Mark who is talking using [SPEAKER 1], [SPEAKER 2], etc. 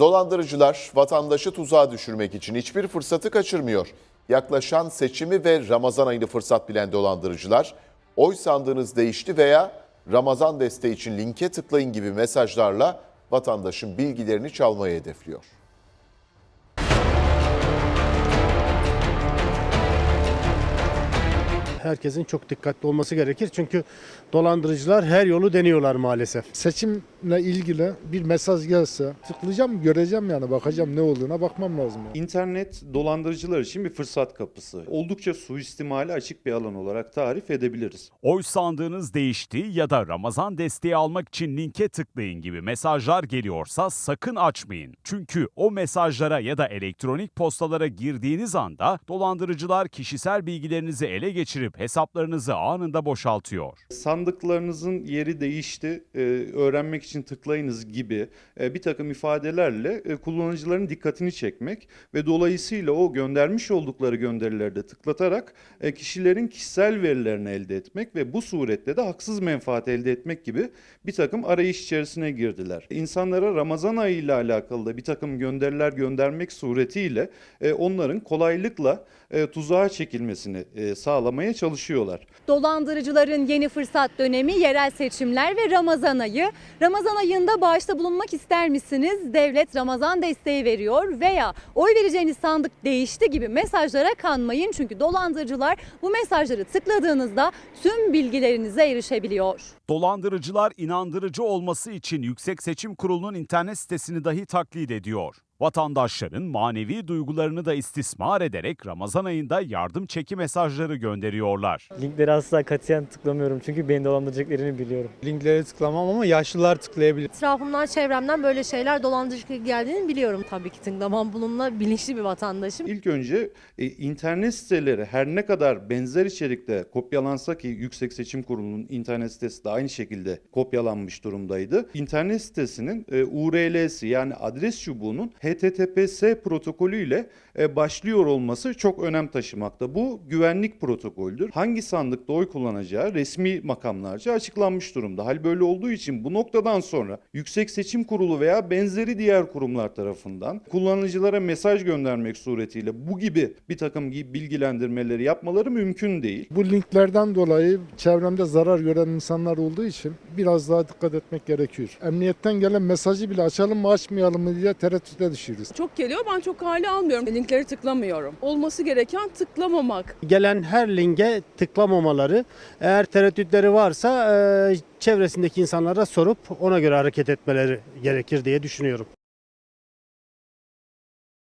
[SPEAKER 1] Dolandırıcılar vatandaşı tuzağa düşürmek için hiçbir fırsatı kaçırmıyor. Yaklaşan seçimi ve Ramazan ayını fırsat bilen dolandırıcılar, oy sandığınız değişti veya Ramazan desteği için linke tıklayın gibi mesajlarla vatandaşın bilgilerini çalmayı hedefliyor.
[SPEAKER 2] Herkesin çok dikkatli olması gerekir. Çünkü dolandırıcılar her yolu deniyorlar maalesef.
[SPEAKER 3] seçimle ilgili bir mesaj gelse tıklayacağım, göreceğim yani bakacağım ne olduğuna bakmam lazım. Yani.
[SPEAKER 4] İnternet dolandırıcılar için bir fırsat kapısı. Oldukça suistimale açık bir alan olarak tarif edebiliriz.
[SPEAKER 5] Oy sandığınız değişti ya da Ramazan desteği almak için linke tıklayın gibi mesajlar geliyorsa sakın açmayın. Çünkü o mesajlara ya da elektronik postalara girdiğiniz anda dolandırıcılar kişisel bilgilerinizi ele geçirip hesaplarınızı anında boşaltıyor.
[SPEAKER 4] Sandıklarınızın yeri değişti, e, öğrenmek için tıklayınız gibi e, bir takım ifadelerle e, kullanıcıların dikkatini çekmek ve dolayısıyla o göndermiş oldukları gönderilerde tıklatarak e, kişilerin kişisel verilerini elde etmek ve bu surette de haksız menfaat elde etmek gibi bir takım arayış içerisine girdiler. İnsanlara Ramazan ayı ile alakalı da bir takım gönderiler göndermek suretiyle e, onların kolaylıkla e, tuzağa çekilmesini e, sağlamaya çalışıyorlar.
[SPEAKER 6] Dolandırıcıların yeni fırsat dönemi yerel seçimler ve Ramazan ayı. Ramazan ayında bağışta bulunmak ister misiniz? Devlet Ramazan desteği veriyor veya oy vereceğiniz sandık değişti gibi mesajlara kanmayın. Çünkü dolandırıcılar bu mesajları tıkladığınızda tüm bilgilerinize erişebiliyor.
[SPEAKER 5] Dolandırıcılar inandırıcı olması için Yüksek Seçim Kurulu'nun internet sitesini dahi taklit ediyor. Vatandaşların manevi duygularını da istismar ederek Ramazan ayında yardım çeki mesajları gönderiyorlar.
[SPEAKER 7] Linkleri asla katiyen tıklamıyorum çünkü beni dolandıracaklarını biliyorum.
[SPEAKER 8] Linkleri tıklamam ama yaşlılar tıklayabilir.
[SPEAKER 9] Etrafımdan, çevremden böyle şeyler dolandırıcı geldiğini biliyorum tabii ki tıklamam. Bununla bilinçli bir vatandaşım.
[SPEAKER 4] İlk önce e, internet siteleri her ne kadar benzer içerikte kopyalansa ki Yüksek Seçim Kurulu'nun internet sitesi de aynı şekilde kopyalanmış durumdaydı. İnternet sitesinin e, URL'si yani adres çubuğunun HTTPS protokolüyle e, başlıyor olması çok önem taşımakta. Bu güvenlik protokoldür. Hangi sandıkta oy kullanacağı resmi makamlarca açıklanmış durumda. Hal böyle olduğu için bu noktadan sonra Yüksek Seçim Kurulu veya benzeri diğer kurumlar tarafından kullanıcılara mesaj göndermek suretiyle bu gibi bir takım bilgilendirmeleri yapmaları mümkün değil.
[SPEAKER 3] Bu linklerden dolayı çevremde zarar gören insanlar olduğu için biraz daha dikkat etmek gerekiyor. Emniyetten gelen mesajı bile açalım mı açmayalım mı diye tereddüte düşüyoruz.
[SPEAKER 10] Çok geliyor ben çok hale almıyorum. Linkleri tıklamıyorum. Olması gereken tıklamamak.
[SPEAKER 2] Gelen her linke tıklamamaları, eğer tereddütleri varsa e, çevresindeki insanlara sorup ona göre hareket etmeleri gerekir diye düşünüyorum.